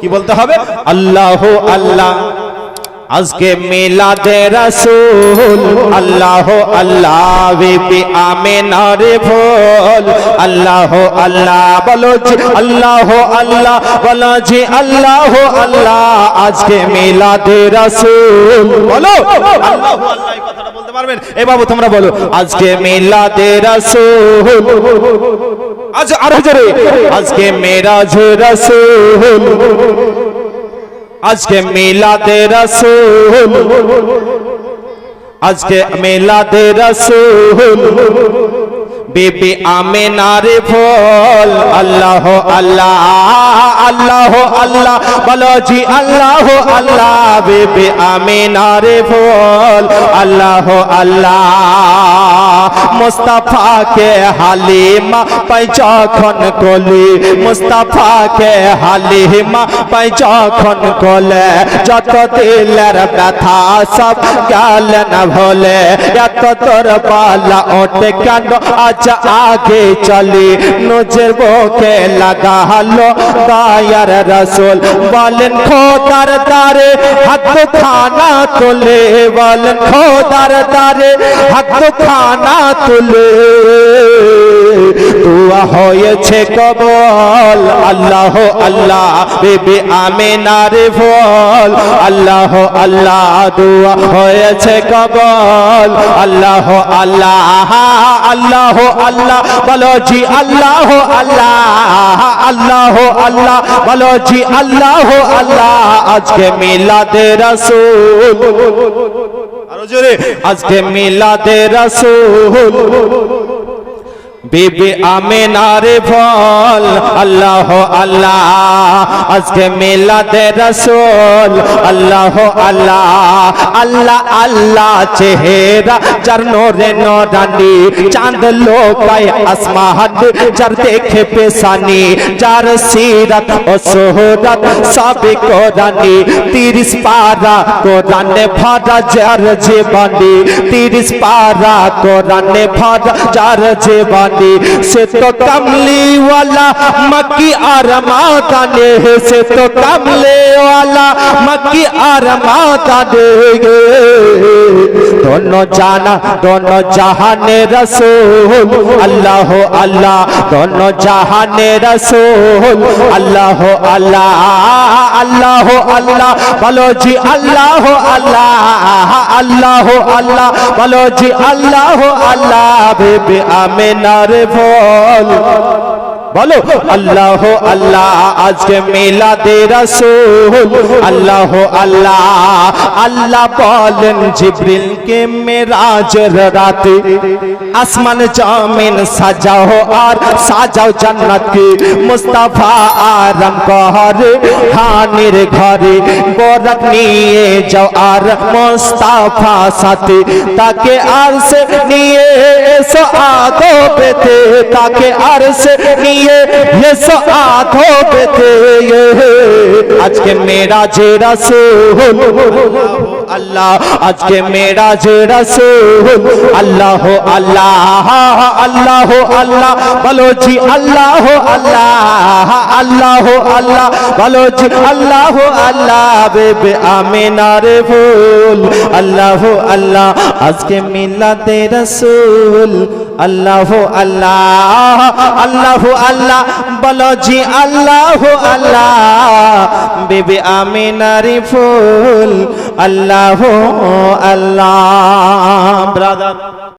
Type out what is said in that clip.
কি বলতে হবে? আল্লাহ আল্লাহ। আজকে মিলাদে রাসূল, আল্লাহ আল্লাহ, বিবি আমিনার ফুল আল্লাহ আল্লাহ বলো জি, আল্লাহ আল্লাহ বলো জি, আল্লাহ আল্লাহ। আজকে মিলাদে রাসূল, বলো। আল্লাহ আল্লাহ কথাটা বলতে পারবেন? এ বাবু, তোমরা বলো, আজকে মিলাদে রাসূল। আজ আরও জোরে আজকে মেরাজ রাসূল আজকে মিলাদে রাসূল আজকে মিলাদে রাসূল বিবি আমিনার ফল আল্লাহ আল্লাহ আল্লাহ আল্লাহ, বলো জি আল্লাহ আল্লাহ, বিবি আমিনার ফল আল্লাহ আল্লাহ, মুস্তাফাকে হালিমা পাই যখন কলি। মুস্তাফাকে হালিমা পাই যখন কলে। যত দিলের ব্যথা সব গেল না ভোলে। এত তোর পালা ওঠে কেন আজ আগে চলি নজর বুকে লাগা হলো গায়ার রসুল বলেন খোদার দারে হাত খানা তোলে বলেন খোদার দারে হাত খানা তুলে দুয়া হয়েছে কবল। আল্লাহ আল্লাহ, বেবি আমিনার ফল। আল্লাহ আল্লাহ, দুয়া হয়েছে কবল। আল্লাহ আল্লাহ আল্লাহ আল্লাহ, বলো জি, আল্লাহ আল্লাহ আল্লাহ আল্লাহ, বলো জি, আল্লাহ আল্লাহ, আজকে মিলাদে রাসূল। আরও জোরে, আজকে মিলাদে রাসূল। بی بی آمینار بول اللہ اللہ، از کے میلا دے رسول، اللہ اللہ اللہ اللہ چہرہ جرنور نورانی، چاند لو پائے اسماحت، جر دیکھے پیسانی، جار سیرت و سہرت سابی قرآنی تیرس پارا رانے بھارا جار جیبانی تیرس پارا رانے بھارا جار جیبانی دی سے تو کملی والا مکی آرماتا نے سے تو کملی والا مکی آرماتا دے گے۔ দোনো জানা, দোনো জাহানে রসুল, আল্লাহ আল্লাহ, দোনো জাহানে রসুল, আল্লাহ আল্লাহ আল্লাহ আল্লাহ, বলো জি আল্লাহ আল্লাহ আল্লাহ আল্লাহ, বলো আল্লাহ আল্লাহ, বেবে আমেনার ফল বলো, আল্লাহ আল্লাহ, আজকে মিলাদে রাসূল। আল্লাহ আল্লাহ আল্লাহ বলেন জিবরিলকে মেরাজের রাতে আসমান জমিন সাজাও আর সাজাও জান্নাতকে। মুস্তাফা আরাম করে হানির ঘরে বরাত নিয়ে যাও আর মুস্তাফা সাথে। তাকে আর সে নিয়ে এসো আগো পেতে, তাকে সে এসো আগো পেতে আজকে মেরা যে রাসূল আল্লাহ, আজকে মেরা যে রাসূল আল্লাহ আল্লাহ আল্লাহ আল্লাহ, বলো জি, আল্লাহ আল্লাহ আল্লাহ আল্লাহ, বলো জি, আল্লাহ আল্লাহ, বেবে আমিনার ফুল। আল্লাহ আল্লাহ, আজকে মিলাতে রাসূল। আল্লাহ আল্লাহ আল্লাহ আল্লাহ, বলো জি আল্লাহ আল্লাহ, বেবি আমি নারী ফুল, আল্লাহ আল্লাহ, ব্রাদার।